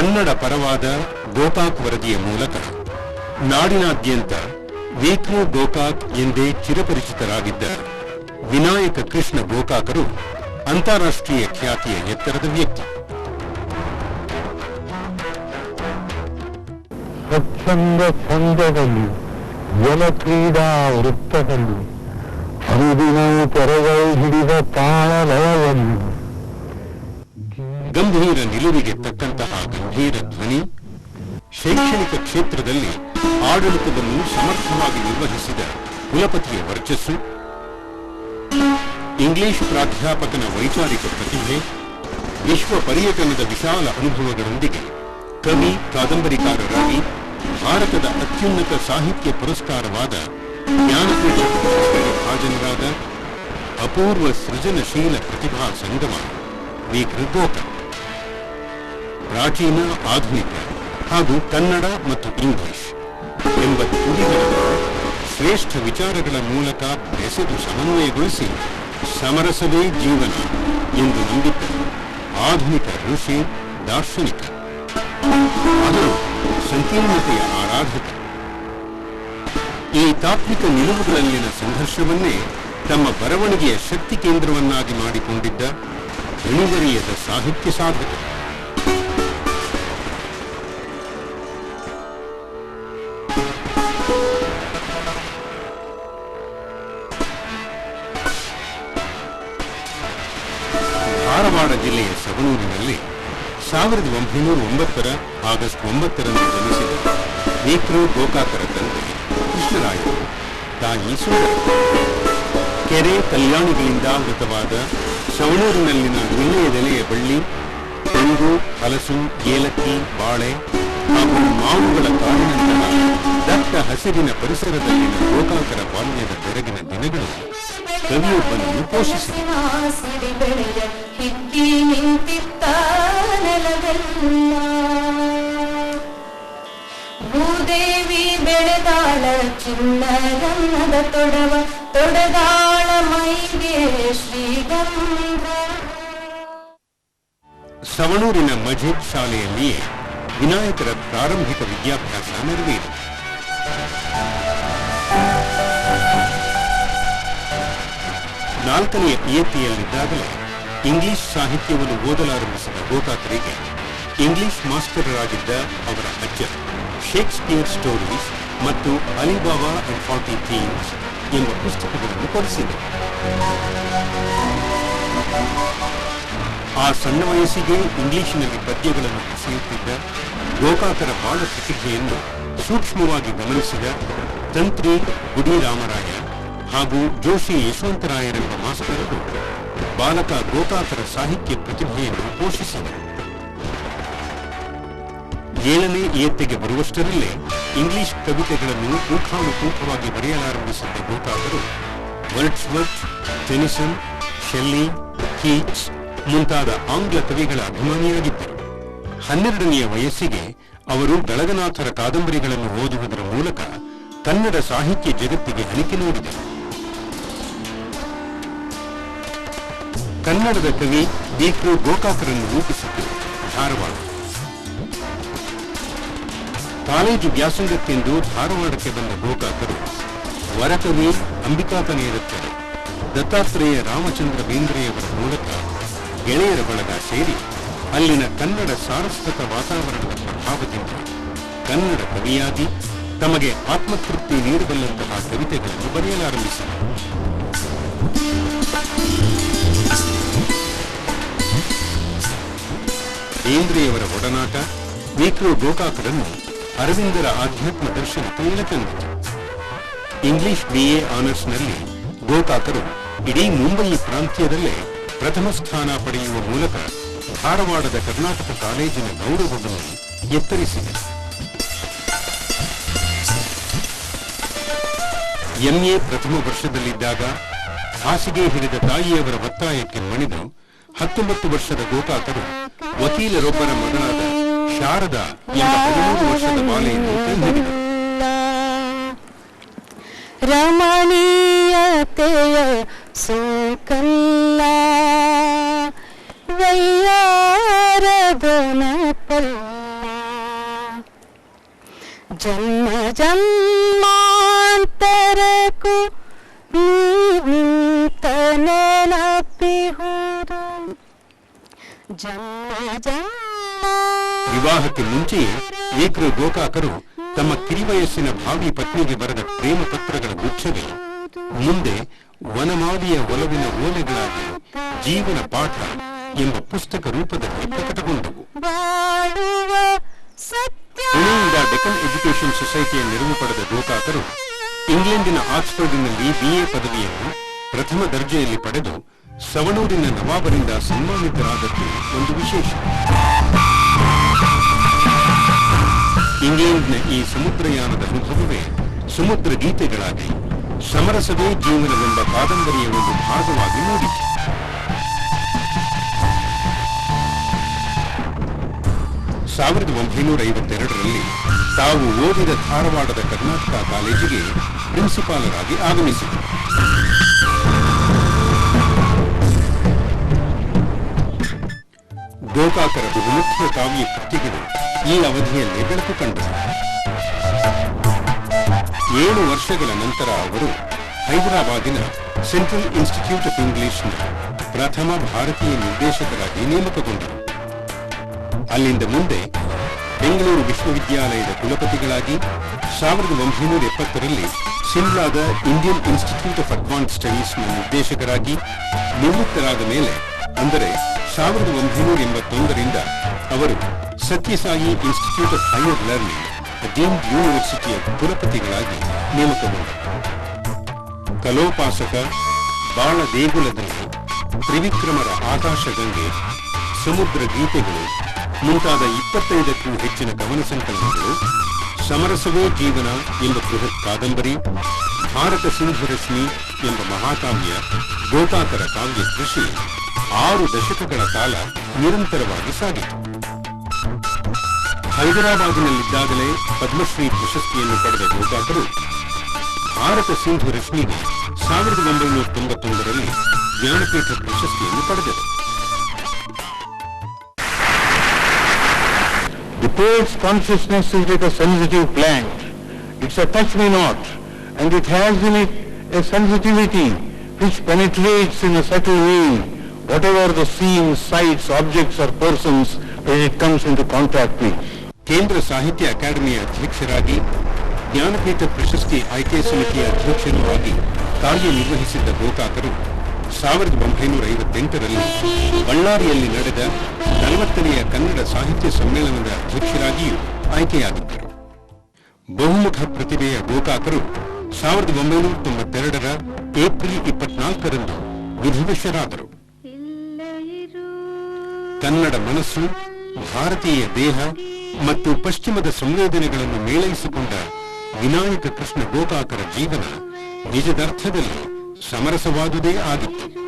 ಕನ್ನಡ ಪರವಾದ ಗೋಕಾಕ್ ವರದಿಯ ಮೂಲಕ ನಾಡಿನಾದ್ಯಂತ ವಿಕ್ರು ಗೋಕಾಕ್ ಎಂದೇ ಚಿರಪರಿಚಿತರಾಗಿದ್ದ ವಿನಾಯಕ ಕೃಷ್ಣ ಗೋಕಾಕರು ಅಂತಾರಾಷ್ಟ್ರೀಯ ಖ್ಯಾತಿಯ ಎತ್ತರದ ವ್ಯಕ್ತಿ. ಸ್ವಚ್ಛಂದ ಸಂಘದಲ್ಲಿ ಜಲಕ್ರೀಡಾ ವೃತ್ತದಲ್ಲಿ ಹರಿದಿನವು ತೆರೆಗಳು ಹಿಡಿದ ತಾಳಲಯವನ್ನು ಗಂಭೀರ ನಿಲುವಿಗೆ ತಕ್ಕಂತಹ ಗಂಭೀರ ಧ್ವನಿ ಶೈಕ್ಷಣಿಕ ಕ್ಷೇತ್ರದಲ್ಲಿ ಆಡಳಿತವನ್ನು ಸಮರ್ಥವಾಗಿ ನಿರ್ವಹಿಸಿದ ಕುಲಪತಿಯ ವರ್ಚಸ್ಸು, ಇಂಗ್ಲಿಷ್ ಪ್ರಾಧ್ಯಾಪಕನ ವೈಚಾರಿಕ ಪ್ರತಿಭೆ, ವಿಶ್ವ ಪರ್ಯಟನದ ವಿಶಾಲ ಅನುಭವಗಳೊಂದಿಗೆ ಕವಿ, ಕಾದಂಬರಿಕಾರರಾಗಿ ಭಾರತದ ಅತ್ಯುನ್ನತ ಸಾಹಿತ್ಯ ಪುರಸ್ಕಾರವಾದ ಜ್ಞಾನಪೀಠ ಭಾಜನರಾದ ಅಪೂರ್ವ ಸೃಜನಶೀಲ ಪ್ರತಿಭಾ ಸಂಗಮ, ವಿ. ಪ್ರಾಚೀನ, ಆಧುನಿಕ ಹಾಗೂ ಕನ್ನಡ ಮತ್ತು ಇಂಗ್ಲಿಷ್ ಎಂಬ ತುಡಿಗಳನ್ನು ಶ್ರೇಷ್ಠ ವಿಚಾರಗಳ ಮೂಲಕ ಬೆಸೆದು ಸಮನ್ವಯಗೊಳಿಸಿ ಸಮರಸವೇ ಜೀವನ ಎಂದು ನಂಬಿದ್ದ ಆಧುನಿಕ ಋಷಿ ದಾರ್ಶನಿಕ. ಆದರೂ ಸಂಕೀರ್ಣತೆಯ ಆರಾಧಕ. ಈ ತಾತ್ವಿಕ ನಿಲುವುಗಳಲ್ಲಿನ ಸಂಘರ್ಷವನ್ನೇ ತಮ್ಮ ಬರವಣಿಗೆಯ ಶಕ್ತಿ ಕೇಂದ್ರವನ್ನಾಗಿ ಮಾಡಿಕೊಂಡಿದ್ದ ಗಣಿವರಿಯದ ಸಾಹಿತ್ಯ ಸಾಧಕ ಸವಣೂರಿನಲ್ಲಿ ಸಾವಿರದ ಒಂಬೈನೂರ ಒಂಬತ್ತರ ಆಗಸ್ಟ್ ಒಂಬತ್ತರಂದು ಜನಿಸಿದ ಏಕ್ರೂ ಗೋಕಾಕರ ತಂದೆ ಕೃಷ್ಣರಾಯರು ತಾಯಿ ಸುಂದರ ಕೆರೆ ಕಲ್ಯಾಣಿಗಳಿಂದ ಮೃತವಾದ ಸವಣೂರಿನಲ್ಲಿನ ವಿಳ್ಳೆಯದೆಲೆಯ ಬಳ್ಳಿ, ತೆಂಗು, ಹಲಸು, ಏಲಕ್ಕಿ, ಬಾಳೆ ಹಾಗೂ ಮಾವುಗಳ ಕಾರಣದಿಂದ ದಟ್ಟ ಹಸಿರಿನ ಪರಿಸರದಲ್ಲಿನ ಗೋಕಾಕರ ಬಾಲ್ಯದ ಬೆರಗಿನ ದಿನಗಳು ಕವಿಯೊಬ್ಬನನ್ನು ಪೋಷಿಸಿದೆ ಹಿಕ್ಕಿ ನಿಂತಿತ್ತ ನೆಲದಲ್ಲ ಭೂದೇವಿ ಬೆಳೆದಾಳ ಚಿನ್ನರನ್ನದ ತೊಡವ, ತೊಡದಾಳ ಮೈಗೆ ಶ್ರೀಗಂಧ. ಸವಣೂರಿನ ಮಜೀದ್ ಶಾಲೆಯಲ್ಲಿಯೇ ವಿನಾಯಕರ ಪ್ರಾರಂಭಿಕ ವಿದ್ಯಾಭ್ಯಾಸ ನೆರವೇರಿತು. ನಾಲ್ಕನೆಯ ಇಯತ್ತಿಯಲ್ಲಿದ್ದಾಗಲೇ ಇಂಗ್ಲಿಷ್ ಸಾಹಿತ್ಯವನ್ನು ಓದಲಾರಂಭಿಸಿದ ಗೋಕಾಕರಿಗೆ ಇಂಗ್ಲಿಷ್ ಮಾಸ್ಟರರಾಗಿದ್ದ ಅವರ ಅಜ್ಜ ಶೇಕ್ಸ್ಪಿಯರ್ ಸ್ಟೋರೀಸ್ ಮತ್ತು Ali Baba and forty thieves ಎಂಬ ಪುಸ್ತಕಗಳನ್ನು ಕೊಡಿಸಿದರು ಆ ಸಣ್ಣ ವಯಸ್ಸಿಗೆ ಇಂಗ್ಲಿಷಿನಲ್ಲಿ ಪದ್ಯಗಳನ್ನು ಕಸಿಯುತ್ತಿದ್ದ ಗೋಕಾಕರ ಬಾಳ ಪ್ರತಿಭೆಯನ್ನು ಸೂಕ್ಷ್ಮವಾಗಿ ಗಮನಿಸಿದ ತಂತ್ರಿ ಗುಡಿರಾಮರಾಯ ಹಾಗೂ ಜೋಶಿ ಯಶವಂತರಾಯರೆಂಬ ಮಾಸ್ತರರು ಬಾಲಕ ಗೋಕಾಕರ ಸಾಹಿತ್ಯ ಪ್ರತಿಭೆಯನ್ನು ಪೋಷಿಸಿದರು ಏಳನೇ ಇಯತ್ತೆಗೆ ಬರುವಷ್ಟರಲ್ಲೇ ಇಂಗ್ಲಿಷ್ ಕವಿತೆಗಳನ್ನು ಊಖಾನುಕೂಖವಾಗಿ ಬರೆಯಲಾರಂಭಿಸಿದ್ದ ಗೋಕಾಕರು ವರ್ಡ್ಸ್ವರ್ತ್, ಟೆನಿಸನ್, ಶೆಲ್ಲಿ, ಕೀಚ್ ಮುಂತಾದ ಆಂಗ್ಲ ಕವಿಗಳ ಅಭಿಮಾನಿಯಾಗಿದ್ದರು. ಹನ್ನೆರಡನೆಯ ವಯಸ್ಸಿಗೆ ಅವರು ಬೆಳಗನಾಥರ ಕಾದಂಬರಿಗಳನ್ನು ಓದುವುದರ ಮೂಲಕ ಕನ್ನಡ ಸಾಹಿತ್ಯ ಜಗತ್ತಿಗೆ ಅಣಿಕೆ ನೀಡಿದರು. ಕನ್ನಡದ ಕವಿ ವಿಕ್ರು ಗೋಕಾಕರನ್ನು ರೂಪಿಸಿತು ಧಾರವಾಡ. ಕಾಲೇಜು ವ್ಯಾಸಂಗಕ್ಕೆಂದು ಧಾರವಾಡಕ್ಕೆ ಬಂದ ಗೋಕಾಕರು ವರಕವಿ ಅಂಬಿಕಾತನೆಯದತ್ತರು ದತ್ತಾತ್ರೇಯ ರಾಮಚಂದ್ರ ಬೇಂದ್ರೆಯವರ ಮೂಲಕ ಗೆಳೆಯರ ಬಳಗ ಸೇರಿ ಅಲ್ಲಿನ ಕನ್ನಡ ಸಾರಸ್ವತ ವಾತಾವರಣದ ಪ್ರಭಾವದಿಂದ ಕನ್ನಡ ಕವಿಯಾಗಿ ತಮಗೆ ಆತ್ಮತೃಪ್ತಿ ನೀಡಬಲ್ಲಂತಹ ಕವಿತೆಗಳನ್ನು ಬರೆಯಲಾರಂಭಿಸಿದರು. ಬೇಂದ್ರೆಯವರ ಒಡನಾಟ, ವಿಕ್ರೋ ಗೋಕಾಕರನ್ನು ಅರವಿಂದರ ಆಧ್ಯಾತ್ಮ ದರ್ಶನಕ್ಕೆ ಇಳತಂದಿತು ಇಂಗ್ಲಿಷ್ ಬಿಎ ಆನರ್ಸ್ನಲ್ಲಿ ಗೋಕಾಕರು ಇಡೀ ಮುಂಬಯಿ ಪ್ರಾಂತ್ಯದಲ್ಲೇ ಪ್ರಥಮ ಸ್ಥಾನ ಪಡೆಯುವ ಮೂಲಕ ಧಾರವಾಡದ ಕರ್ನಾಟಕ ಕಾಲೇಜಿನ ಗೌರವವನ್ನು ಎತ್ತರಿಸಿದರು. ಎಂಎ ಪ್ರಥಮ ವರ್ಷದಲ್ಲಿದ್ದಾಗ ಹಾಸಿಗೆ ಹಿಡಿದ ತಾಯಿಯವರ ಒತ್ತಾಯಕ್ಕೆ ಮಣಿದು ಹತ್ತೊಂಬತ್ತು ವರ್ಷದ ಗೋಕಾಕರು ವಕೀಲರೊಬ್ಬರ ಮಗಳಾದ ಶಾರದಾ ಎಂಬ ಹದಿಮೂರು ವರ್ಷದ ಬಾಲೆಯನ್ನು ತಂದಿದ್ದರು ರಮಣೀಯತೆಯ ಸೋಕಲ್ಲ ವೈಯಾರದನ ಪಲ್ಲ ಜನ್ಮ ಜನ್ಮ ವಿವಾಹಕ್ಕೆ ಮುಂಚೆಯೇ ಏಕರು ಗೋಕಾಕರು ತಮ್ಮ ಕಿರಿವಯಸ್ಸಿನ ಭಾವಿ ಪತ್ನಿಗೆ ಬರೆದ ಪ್ರೇಮ ಪತ್ರಗಳ ಗುಚ್ಛವೇ. ಮುಂದೆ ವನಮಾಲಿಯ ಒಲವಿನ ಓಲೆಗಳಾಗಿ ಜೀವನ ಪಾಠ ಎಂಬ ಪುಸ್ತಕ ರೂಪದಲ್ಲಿ ಪ್ರಕಟಗೊಂಡವು. ಪುಣೆಯಿಂದ ಡೆಕನ್ ಎಜುಕೇಷನ್ ಸೊಸೈಟಿಯ ನೆರವು ಪಡೆದ ಗೋಕಾಕರು ಇಂಗ್ಲೆಂಡಿನ ಆಕ್ಸ್ಫರ್ಡ್ನಲ್ಲಿ ಬಿಎ ಪದವಿಯನ್ನು ಪ್ರಥಮ ದರ್ಜೆಯಲ್ಲಿ ಪಡೆದು ಸವಣೂರಿನ ನವಾಬರಿಂದ ಸನ್ಮಾನಿತರಾದದ್ದು ಒಂದು ವಿಶೇಷ. ಇಂಗ್ಲೆಂಡ್ನ ಈ ಸಮುದ್ರಯಾನದ ಅನುಭವವೇ ಸಮುದ್ರ ಗೀತೆಗಳಾಗಿ ಸಮರಸವೇ ಜೀವನವೆಂಬ ಕಾದಂಬರಿಯ ಒಂದು ಭಾಗವಾಗಿ ಮೂಡಿತು. ಸಾವಿರದ ಒಂಬೈನೂರ ಐವತ್ತೆರಡರಲ್ಲಿ ತಾವು ಓದಿದ ಧಾರವಾಡದ ಕರ್ನಾಟಕ ಕಾಲೇಜಿಗೆ ಪ್ರಿನ್ಸಿಪಾಲರಾಗಿ ಆಗಮಿಸಿದರು. ಗೋಕಾಕರ ಬಹುಮುಖ್ಯ ಕಾವ್ಯ ಕೃತಿಗಳು ಈ ಅವಧಿಯಲ್ಲಿ ಬೆಳಕು ಕಂಡರು ಏಳು ವರ್ಷಗಳ ನಂತರ ಅವರು ಹೈದರಾಬಾದಿನ ಸೆಂಟ್ರಲ್ ಇನ್ಸ್ಟಿಟ್ಯೂಟ್ ಆಫ್ ಇಂಗ್ಲಿಷ್ನ ಪ್ರಥಮ ಭಾರತೀಯ ನಿರ್ದೇಶಕರಾಗಿ ನೇಮಕಗೊಂಡರು. ಅಲ್ಲಿಂದ ಮುಂದೆ ಬೆಂಗಳೂರು ವಿಶ್ವವಿದ್ಯಾಲಯದ ಕುಲಪತಿಗಳಾಗಿ ಸಾವಿರದ ಒಂಬೈನೂರ ಎಪ್ಪತ್ತರಲ್ಲಿ ಸಿಮ್ಲಾದ ಇಂಡಿಯನ್ ಇನ್ಸ್ಟಿಟ್ಯೂಟ್ ಆಫ್ ಅಡ್ವಾನ್ಸ್ ಸ್ಟಡೀಸ್ನ ನಿರ್ದೇಶಕರಾಗಿ ನಿವೃತ್ತರಾದ ಮೇಲೆ ಅಂದರೆ ಸಾವಿರದ ಒಂಬೈನೂರ ಎಂಬತ್ತೊಂದರಿಂದ ಅವರು Sathya Sai institute of higher learning deemed ಯೂನಿವರ್ಸಿಟಿಯ ಕುಲಪತಿಗಳಾಗಿ ನೇಮಕಗೊಂಡರು. ಕಲೋಪಾಸಕ ಬಾಳ ದೇಗುಲದಲ್ಲಿ ತ್ರಿವಿಕ್ರಮರ ಆಕಾಶಗಂಗೆ ಸಮುದ್ರ ಗೀತೆಗಳು ಮುಂತಾದ ಇಪ್ಪತ್ತೈದಕ್ಕೂ ಹೆಚ್ಚಿನ ಕವನ ಸಂಕಲನಗಳು ಸಮರಸವೋ ಜೀವನ ಎಂಬ ಬೃಹತ್ ಕಾದಂಬರಿ, ಭಾರತ ಸಿಂಧುರಶ್ಮಿ ಎಂಬ ಮಹಾಕಾವ್ಯ ಗೋಕಾಕರ ಕಾವ್ಯ ಕೃಷಿ ಆರು ದಶಕಗಳ ಕಾಲ ನಿರಂತರವಾಗಿ ಸಾಗಿತು ಹೈದರಾಬಾದಿನಲ್ಲಿದ್ದಾಗಲೇ ಪದ್ಮಶ್ರೀ ಪ್ರಶಸ್ತಿಯನ್ನು ಪಡೆದ ಗೋಕಾಕರು ಭಾರತ ಸಿಂಧು ರಶ್ಮಿಗೆ ಸಾವಿರದ ಒಂಬೈನೂರ ತೊಂಬತ್ತೊಂದರಲ್ಲಿ ಜ್ಞಾನಪೀಠ ಪ್ರಶಸ್ತಿಯನ್ನು ಪಡೆದರು The poet's consciousness is like a sensitive plant. It's a touch-me-not, and it has in it a sensitivity which penetrates in a subtle way whatever the scenes, sights, objects or persons when it comes into contact with. ಕೇಂದ್ರ ಸಾಹಿತ್ಯ ಅಕಾಡೆಮಿಯ ಅಧ್ಯಕ್ಷರಾಗಿ ಜ್ಞಾನಪೀಠ ಪ್ರಶಸ್ತಿ ಆಯ್ಕೆ ಸಮಿತಿಯ ಅಧ್ಯಕ್ಷರೂ ಆಗಿ ಕಾರ್ಯನಿರ್ವಹಿಸಿದ್ದ ಗೋಕಾಕರು ಸಾವಿರದ ಒಂಬೈನೂರ ಐವತ್ತೆಂಟರಲ್ಲಿ ಬಳ್ಳಾರಿಯಲ್ಲಿ ನಡೆದ ನಲವತ್ತನೆಯ ಕನ್ನಡ ಸಾಹಿತ್ಯ ಸಮ್ಮೇಳನದ ಅಧ್ಯಕ್ಷರಾಗಿಯೂ ಆಯ್ಕೆಯಾಗಿದ್ದರು ಬಹುಮುಖ ಪ್ರತಿಭೆಯ ಗೋಕಾಕರು ಸಾವಿರದ ಒಂಬೈನೂರ ತೊಂಬತ್ತೆರಡರ ಏಪ್ರಿಲ್ ಇಪ್ಪತ್ನಾಲ್ಕರಂದು ವಿಧಿವಶರಾದರು ಕನ್ನಡ ಮನಸ್ಸು, ಭಾರತೀಯ ದೇಹ ಮತ್ತು ಪಶ್ಚಿಮದ ಸಂವೇದನೆಗಳನ್ನು ಮೇಳೈಸಿಕೊಂಡ ವಿನಾಯಕ ಕೃಷ್ಣ ಗೋಕಾಕರ ಜೀವನ ನಿಜದರ್ಥದಲ್ಲಿ ಸಮರಸವಾದುದೇ ಆಗಿತ್ತು.